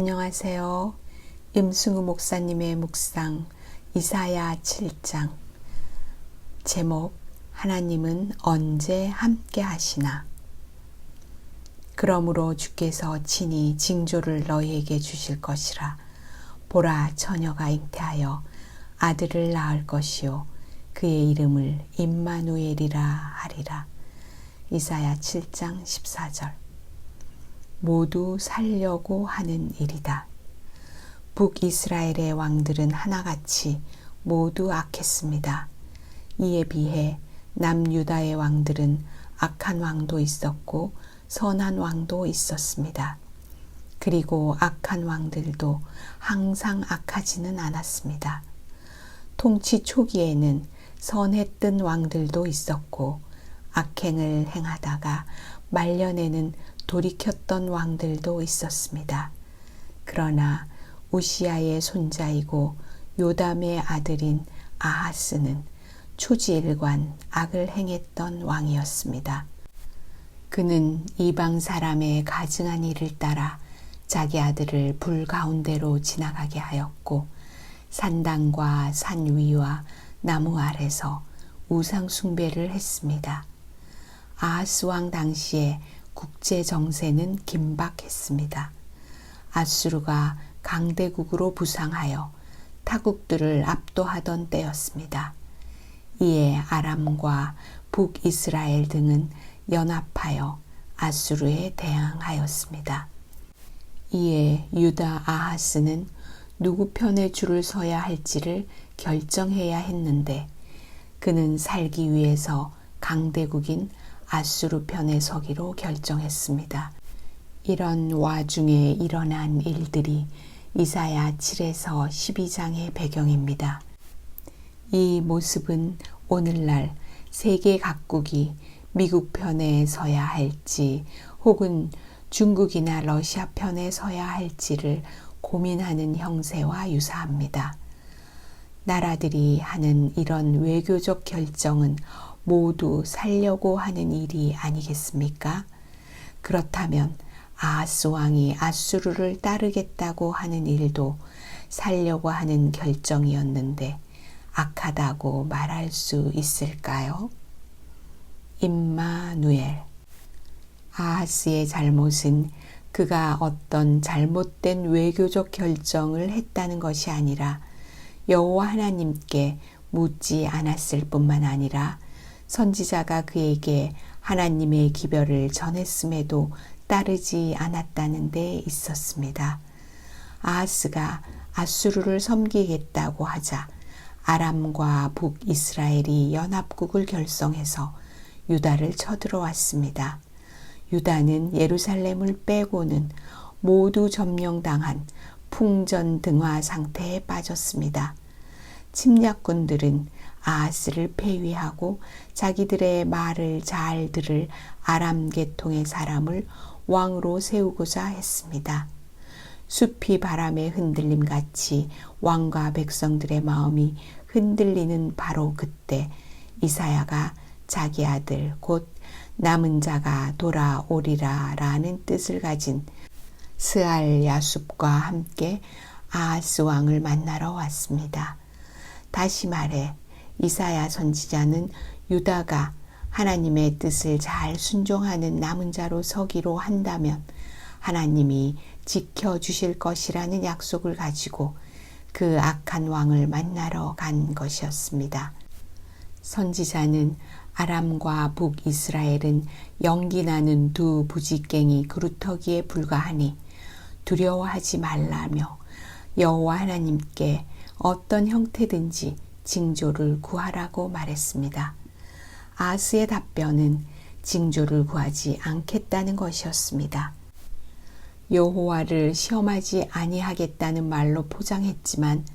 안녕하세요. 임승우 목사님의 묵상 이사야 7장. 제목 하나님은 언제 함께 하시나? 그러므로 주께서 친히 징조를 너희에게 주실 것이라. 보라 처녀가 잉태하여 아들을 낳을 것이요. 그의 이름을 임마누엘이라 하리라. 이사야 7장 14절 모두 살려고 하는 일이다. 북이스라엘의 왕들은 하나같이 모두 악했습니다. 이에 비해 남유다의 왕들은 악한 왕도 있었고 선한 왕도 있었습니다. 그리고 악한 왕들도 항상 악하지는 않았습니다. 통치 초기에는 선했던 왕들도 있었고 악행을 행하다가 말년에는 돌이켰던 왕들도 있었습니다. 그러나 우시아의 손자이고 요담의 아들인 아하스는 초지일관 악을 행했던 왕이었습니다. 그는 이방 사람의 가증한 일을 따라 자기 아들을 불 가운데로 지나가게 하였고 산당과 산 위와 나무 아래서 우상 숭배를 했습니다. 아하스 왕 당시에 국제 정세는 긴박했습니다. 아수르가 강대국으로 부상하여 타국들을 압도하던 때였습니다. 이에 아람과 북이스라엘 등은 연합하여 아수르에 대항하였습니다. 이에 유다 아하스는 누구 편에 줄을 서야 할지를 결정해야 했는데 그는 살기 위해서 강대국인 아수르 편에 서기로 결정했습니다. 이런 와중에 일어난 일들이 이사야 7에서 12장의 배경입니다. 이 모습은 오늘날 세계 각국이 미국 편에 서야 할지 혹은 중국이나 러시아 편에 서야 할지를 고민하는 형세와 유사합니다. 나라들이 하는 이런 외교적 결정은 모두 살려고 하는 일이 아니겠습니까? 그렇다면 아하스 왕이 아수르를 따르겠다고 하는 일도 살려고 하는 결정이었는데 악하다고 말할 수 있을까요? 임마누엘 아하스의 잘못은 그가 어떤 잘못된 외교적 결정을 했다는 것이 아니라 여호와 하나님께 묻지 않았을 뿐만 아니라 선지자가 그에게 하나님의 기별을 전했음에도 따르지 않았다는 데 있었습니다. 아하스가 아수르를 섬기겠다고 하자 아람과 북이스라엘이 연합국을 결성해서 유다를 쳐들어왔습니다. 유다는 예루살렘을 빼고는 모두 점령당한 풍전등화 상태에 빠졌습니다. 침략군들은 아하스를 폐위하고 자기들의 말을 잘 들을 아람 계통의 사람을 왕으로 세우고자 했습니다. 숲이 바람에 흔들림 같이 왕과 백성들의 마음이 흔들리는 바로 그때 이사야가 자기 아들 곧 남은 자가 돌아오리라 라는 뜻을 가진 스알 야숲과 함께 아하스 왕을 만나러 왔습니다. 다시 말해 이사야 선지자는 유다가 하나님의 뜻을 잘 순종하는 남은 자로 서기로 한다면 하나님이 지켜주실 것이라는 약속을 가지고 그 악한 왕을 만나러 간 것이었습니다. 선지자는 아람과 북이스라엘은 연기나는 두 부지깽이 그루터기에 불과하니 두려워하지 말라며 여호와 하나님께 어떤 형태든지 징조를 구하라고 말했습니다. 아스의 답변은 징조를 구하지 않겠다는 것이었습니다. 여호와를 시험하지 아니하겠다는 말로 포장했지만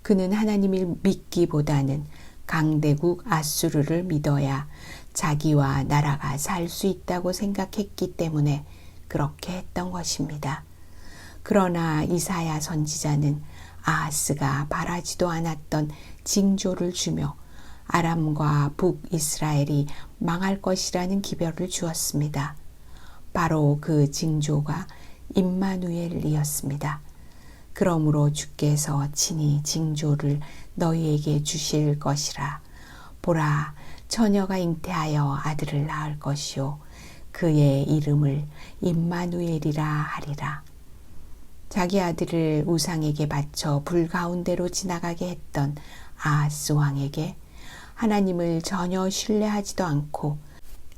그는 하나님을 믿기보다는 강대국 아수르를 믿어야 자기와 나라가 살 수 있다고 생각했기 때문에 그렇게 했던 것입니다. 그러나 이사야 선지자는 아하스가 바라지도 않았던 징조를 주며 아람과 북이스라엘이 망할 것이라는 기별을 주었습니다. 바로 그 징조가 임마누엘이었습니다. 그러므로 주께서 친히 징조를 너희에게 주실 것이라. 보라, 처녀가 잉태하여 아들을 낳을 것이요. 그의 이름을 임마누엘이라 하리라. 자기 아들을 우상에게 바쳐 불 가운데로 지나가게 했던 아하스 왕에게 하나님을 전혀 신뢰하지도 않고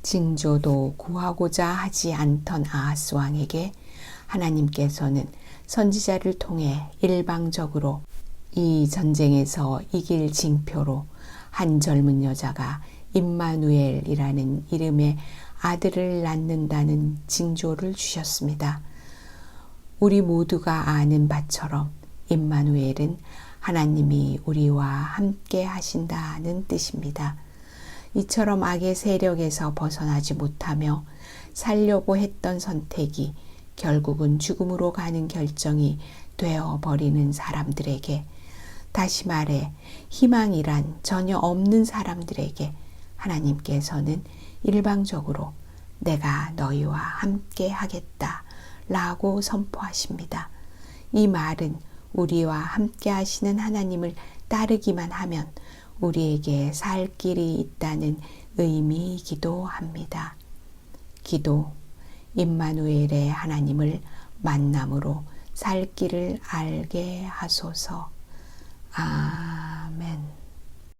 징조도 구하고자 하지 않던 아하스 왕에게 하나님께서는 선지자를 통해 일방적으로 이 전쟁에서 이길 징표로 한 젊은 여자가 임마누엘이라는 이름의 아들을 낳는다는 징조를 주셨습니다. 우리 모두가 아는 바처럼 임마누엘은 하나님이 우리와 함께 하신다는 뜻입니다. 이처럼 악의 세력에서 벗어나지 못하며 살려고 했던 선택이 결국은 죽음으로 가는 결정이 되어 버리는 사람들에게 다시 말해 희망이란 전혀 없는 사람들에게 하나님께서는 일방적으로 내가 너희와 함께 하겠다 라고 선포하십니다. 이 말은 우리와 함께 하시는 하나님을 따르기만 하면 우리에게 살 길이 있다는 의미이기도 합니다. 기도, 임마누엘의 하나님을 만남으로 살 길을 알게 하소서. 아